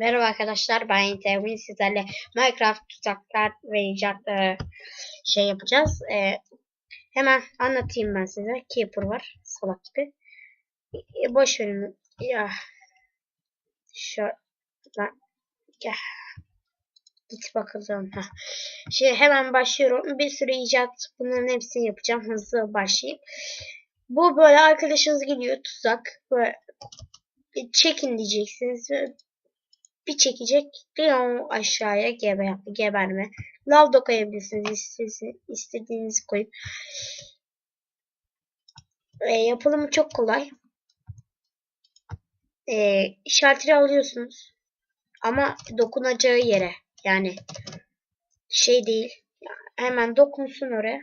Merhaba arkadaşlar ben Bugün sizlerle Minecraft tuzaklar ve icatları şey yapacağız. Ee, hemen anlatayım ben size. Keeper var salak gibi. Ee, boş verin. Ya. Şöyle. Ya. Git bakalım. Heh. Şimdi hemen başlıyorum. Bir sürü icat bunların hepsini yapacağım. Hızlı başlayayım. Bu böyle arkadaşınız geliyor tuzak. Böyle çekin diyeceksiniz bir çekecek Leon aşağıya geber, geberme. Lav da koyabilirsiniz istediğinizi koyup. E, yapılımı çok kolay. E, şalteri alıyorsunuz. Ama dokunacağı yere. Yani şey değil. Hemen dokunsun oraya.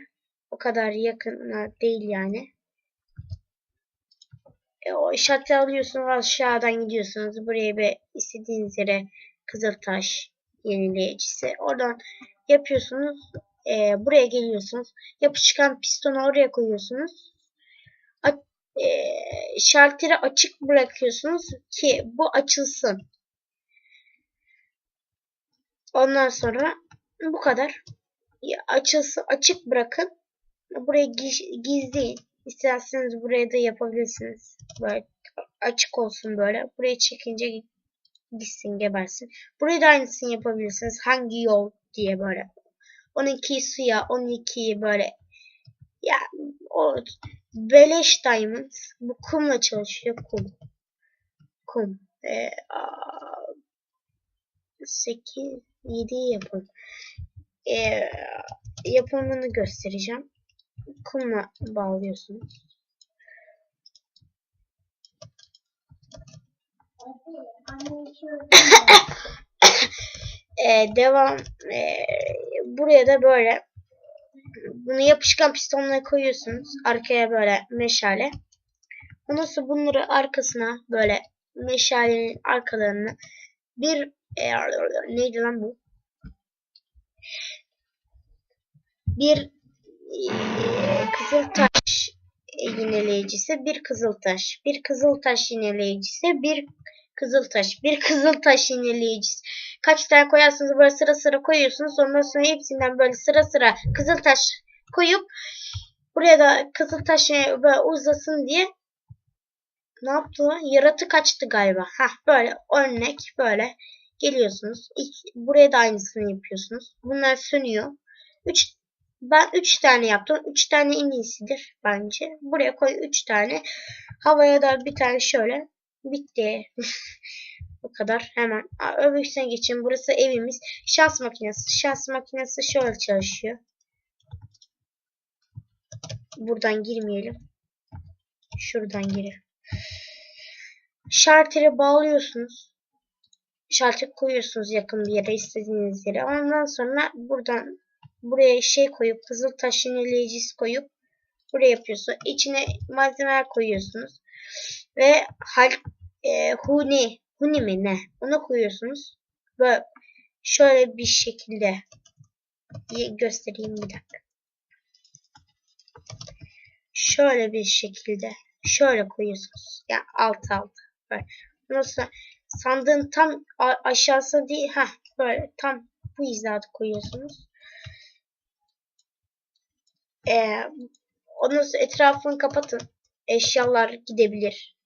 O kadar yakın değil yani. E, o işareti alıyorsunuz aşağıdan gidiyorsunuz. Buraya bir istediğiniz yere Kızıltaş yenileyicisi. Oradan yapıyorsunuz. E, buraya geliyorsunuz. Yapışkan pistonu oraya koyuyorsunuz. A e, şalteri açık bırakıyorsunuz ki bu açılsın. Ondan sonra bu kadar. Açılsın, açık bırakın. Buraya gizleyin. İsterseniz buraya da yapabilirsiniz. Böyle açık olsun böyle. Buraya çekince gitsin gebersin. Buraya da aynısını yapabilirsiniz. Hangi yol diye böyle. 12 suya 12'yi böyle ya o beleş diamond bu kumla çalışıyor kum. Kum. Ee, 8 7 yapın. Ee, yapımını göstereceğim kumla bağlıyorsunuz. ee, devam ee, buraya da böyle bunu yapışkan pistonla koyuyorsunuz. Arkaya böyle meşale. Ondan sonra bunları arkasına böyle meşalenin arkalarını bir e, neydi lan bu? Bir Kızıltaş yineleyicisi, bir Kızıltaş, bir Kızıltaş yineleyicisi, bir Kızıltaş, bir Kızıltaş yineleyicisi. Kaç tane koyarsınız böyle sıra sıra koyuyorsunuz. Ondan sonra hepsinden böyle sıra sıra Kızıltaş koyup buraya da Kızıltaş böyle uzasın diye ne yaptı? Yaratık açtı galiba. Hah böyle örnek böyle geliyorsunuz. İlk, buraya da aynısını yapıyorsunuz. Bunlar sönüyor. 3 ben 3 tane yaptım. 3 tane en iyisidir bence. Buraya koy 3 tane. Havaya da bir tane şöyle. Bitti. Bu kadar. Hemen öbürsüne geçelim. Burası evimiz. Şans makinesi. Şans makinesi şöyle çalışıyor. Buradan girmeyelim. Şuradan girelim. Şarteri bağlıyorsunuz. Şartı koyuyorsunuz yakın bir yere istediğiniz yere. Ondan sonra buradan buraya şey koyup kızıl taş yenileyicisi koyup buraya yapıyorsun. İçine malzemeler koyuyorsunuz. Ve hal e, huni huni mi ne? Onu koyuyorsunuz. Böyle şöyle bir şekilde göstereyim bir dakika. Şöyle bir şekilde şöyle koyuyorsunuz. Yani alt alt. Böyle. Nasıl sandığın tam aşağısı değil. ha böyle tam bu hizada koyuyorsunuz. Ee, onun etrafını kapatın. Eşyalar gidebilir.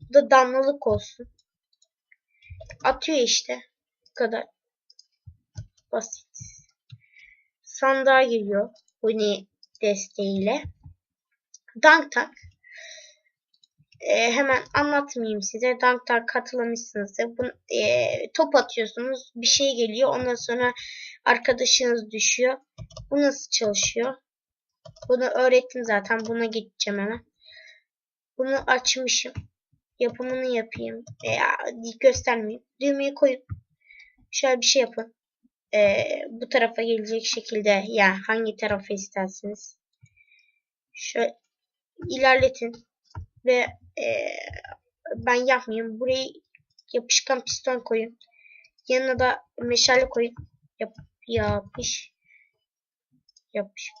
Bu da damlalık olsun. Atıyor işte. Bu kadar. Basit. Sandığa giriyor. Huni desteğiyle. Dunk Tank. Ee, hemen anlatmayayım size. Dunk Tank katılamışsınız. Bu, e, top atıyorsunuz. Bir şey geliyor. Ondan sonra arkadaşınız düşüyor. Bu nasıl çalışıyor? Bunu öğrettim zaten. Buna geçeceğim hemen. Bunu açmışım. Yapımını yapayım. Veya göstermeyeyim. Düğmeyi koyun. Şöyle bir şey yapın. Ee, bu tarafa gelecek şekilde ya hangi tarafa isterseniz. Şöyle ilerletin. Ve e, ben yapmayayım. Burayı yapışkan piston koyun. Yanına da meşale koyun. Yap, yapış. Yapış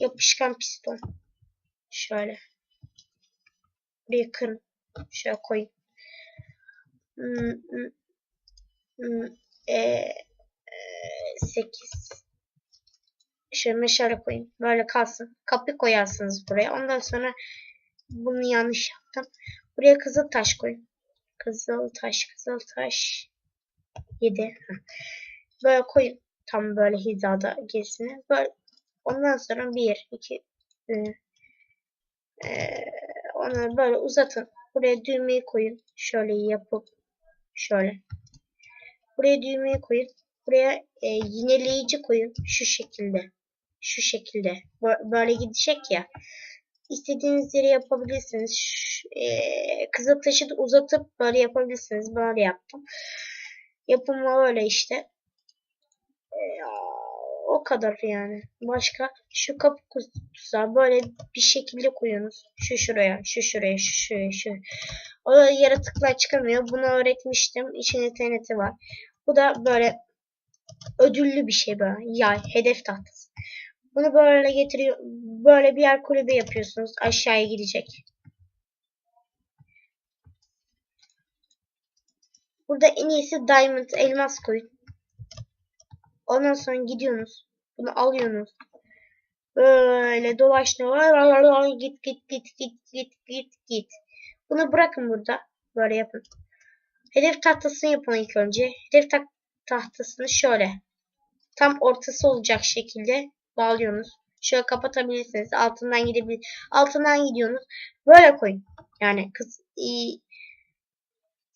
yapışkan piston. Şöyle. Buraya kırın. Şöyle koyun. Hmm, hmm, hmm, e, 8 Şöyle meşale koyayım. Böyle kalsın. Kapı koyarsınız buraya. Ondan sonra bunu yanlış yaptım. Buraya kızıl taş koyun. Kızıl taş, kızıl taş. 7. Böyle koyun. Tam böyle hizada gerisini. Böyle. Ondan sonra 1, 2, onu böyle uzatın. Buraya düğmeyi koyun. Şöyle yapıp şöyle. Buraya düğmeyi koyun. Buraya e, yineleyici koyun. Şu şekilde. Şu şekilde. Bö- Böyle gidecek ya. İstediğiniz yere yapabilirsiniz. Şu, e, kızıl taşı da uzatıp böyle yapabilirsiniz. Böyle yaptım. Yapımı öyle işte. E, o kadar yani. Başka şu kapı kutusu böyle bir şekilde koyuyorsunuz. Şu şuraya, şu şuraya, şu şuraya, şu. O da yaratıklar çıkamıyor. Bunu öğretmiştim. İçinde TNT var. Bu da böyle ödüllü bir şey böyle. Yay, hedef tahtası. Bunu böyle getiriyor. Böyle bir yer kulübe yapıyorsunuz. Aşağıya gidecek. Burada en iyisi diamond elmas koyun. Ondan sonra gidiyorsunuz. Bunu alıyorsunuz. Böyle dolaştın. Git git git git git git git. Bunu bırakın burada. Böyle yapın. Hedef tahtasını yapın ilk önce. Hedef ta tahtasını şöyle. Tam ortası olacak şekilde bağlıyorsunuz. Şöyle kapatabilirsiniz. Altından gidebilir. Altından gidiyorsunuz. Böyle koyun. Yani kız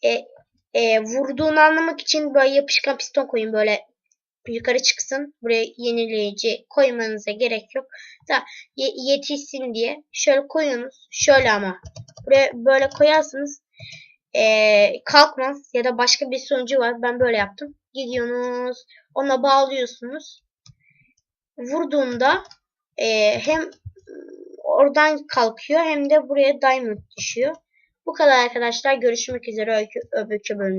e, e, vurduğunu anlamak için böyle yapışkan piston koyun. Böyle yukarı çıksın. Buraya yenileyici koymanıza gerek yok. Da yetişsin diye şöyle koyunuz. Şöyle ama. Buraya böyle koyarsınız. Ee, kalkmaz ya da başka bir sonucu var. Ben böyle yaptım. Gidiyorsunuz. Ona bağlıyorsunuz. Vurduğunda e, hem oradan kalkıyor hem de buraya diamond düşüyor. Bu kadar arkadaşlar. Görüşmek üzere öbür bölümde.